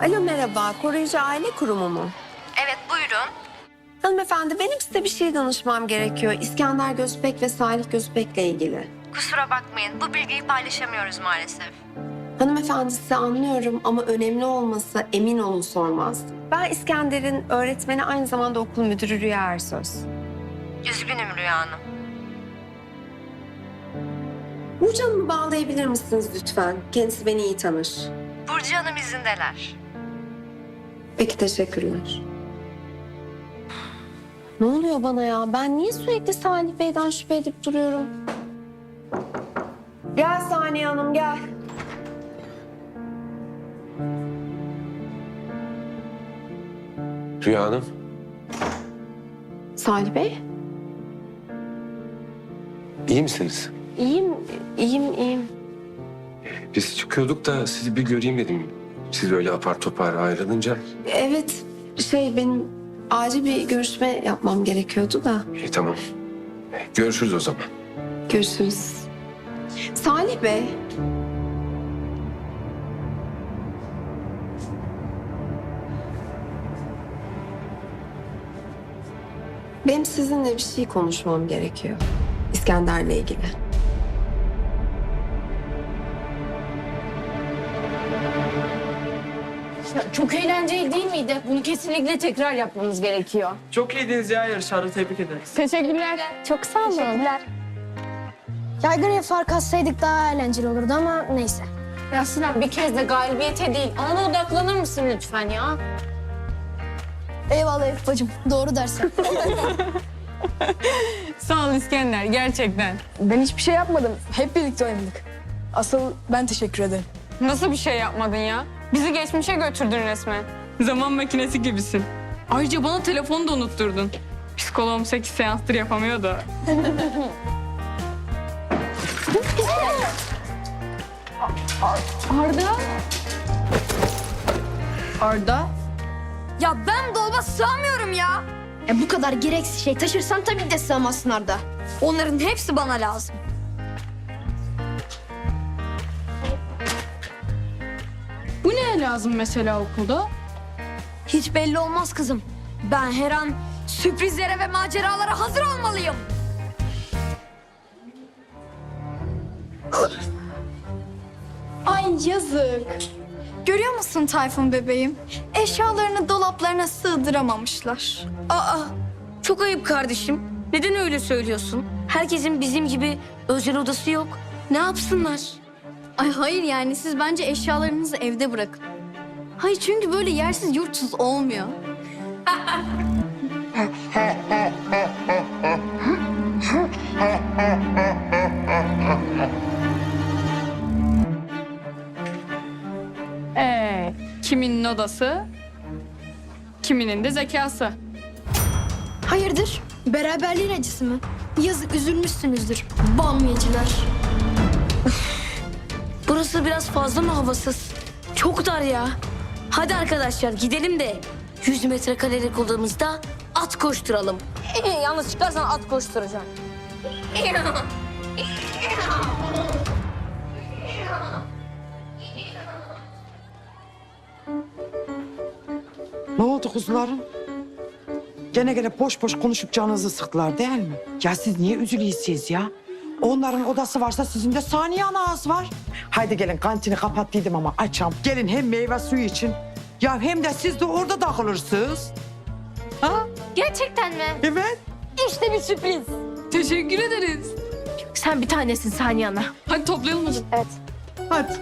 Alo merhaba, Koruyucu Aile Kurumu mu? Evet buyurun. Hanımefendi benim size bir şey danışmam gerekiyor. İskender Gözbek ve Salih Gözbek'le ilgili. Kusura bakmayın bu bilgiyi paylaşamıyoruz maalesef. Hanımefendi sizi anlıyorum ama önemli olmasa emin olun sormazdım. Ben İskender'in öğretmeni aynı zamanda okul müdürü Rüya Ersöz. Üzgünüm Rüya Hanım. Burcu Hanım'ı bağlayabilir misiniz lütfen? Kendisi beni iyi tanır. Burcu Hanım izindeler. Peki teşekkürler. Ne oluyor bana ya? Ben niye sürekli Salih Bey'den şüphe edip duruyorum? Gel Saniye Hanım gel. Rüya Hanım, Salih Bey? iyi misiniz? İyiyim, iyiyim, iyiyim. Biz çıkıyorduk da sizi bir göreyim dedim. Siz öyle apar topar ayrılınca. Evet, şey benim acil bir görüşme yapmam gerekiyordu da. İyi tamam. Görüşürüz o zaman. Görüşürüz. Salih Bey. Benim sizinle bir şey konuşmam gerekiyor. İskender'le ilgili. Çok eğlenceli değil miydi? Bunu kesinlikle tekrar yapmamız gerekiyor. Çok iyiydiniz ya yarışarı tebrik ederiz. Teşekkürler. Çok sağ olun. Teşekkürler. Yaygıraya fark atsaydık daha eğlenceli olurdu ama neyse. Ya Sinan bir kez de galibiyete değil, ana odaklanır mısın lütfen ya? Eyvallah Elif bacım. Doğru dersin. Sağ ol İskender gerçekten. Ben hiçbir şey yapmadım. Hep birlikte oynadık. Asıl ben teşekkür ederim. Nasıl bir şey yapmadın ya? Bizi geçmişe götürdün resmen. Zaman makinesi gibisin. Ayrıca bana telefonu da unutturdun. Psikoloğum 8 seanstır yapamıyor da. Arda? ya ben dolaba sığamıyorum ya. E bu kadar gereksiz şey taşırsan tabii de sığamazsın Arda. Onların hepsi bana lazım. Neye lazım mesela okulda? Hiç belli olmaz kızım. Ben her an sürprizlere ve maceralara hazır olmalıyım. Ay yazık. Görüyor musun Tayfun bebeğim? Eşyalarını dolaplarına sığdıramamışlar. Aa, çok ayıp kardeşim. Neden öyle söylüyorsun? Herkesin bizim gibi özel odası yok. Ne yapsınlar? Ay hayır yani siz bence eşyalarınızı evde bırakın. Hayır çünkü böyle yersiz yurtsuz olmuyor. Ee, kiminin odası, kiminin de zekası. Hayırdır? Beraberliğin acısı mı? Yazık üzülmüşsünüzdür. Bamyacılar. Burası biraz fazla mı havasız? Çok dar ya. Hadi arkadaşlar gidelim de 100 metrekarelik odamızda at koşturalım. Yalnız çıkarsan at koşturacağım. Ne oldu kuzularım? Gene gene boş boş konuşup canınızı sıktılar değil mi? Ya siz niye üzülüyorsunuz ya? Onların odası varsa sizin de saniye anağız var. Haydi gelin kantini kapattıydım ama açam. Gelin hem meyve suyu için. Ya hem de siz de orada takılırsınız. Ha? Gerçekten mi? Evet. İşte bir sürpriz. Teşekkür ederiz. Sen bir tanesin Saniye Ana. Hadi toplayalım o zaman. Hadi.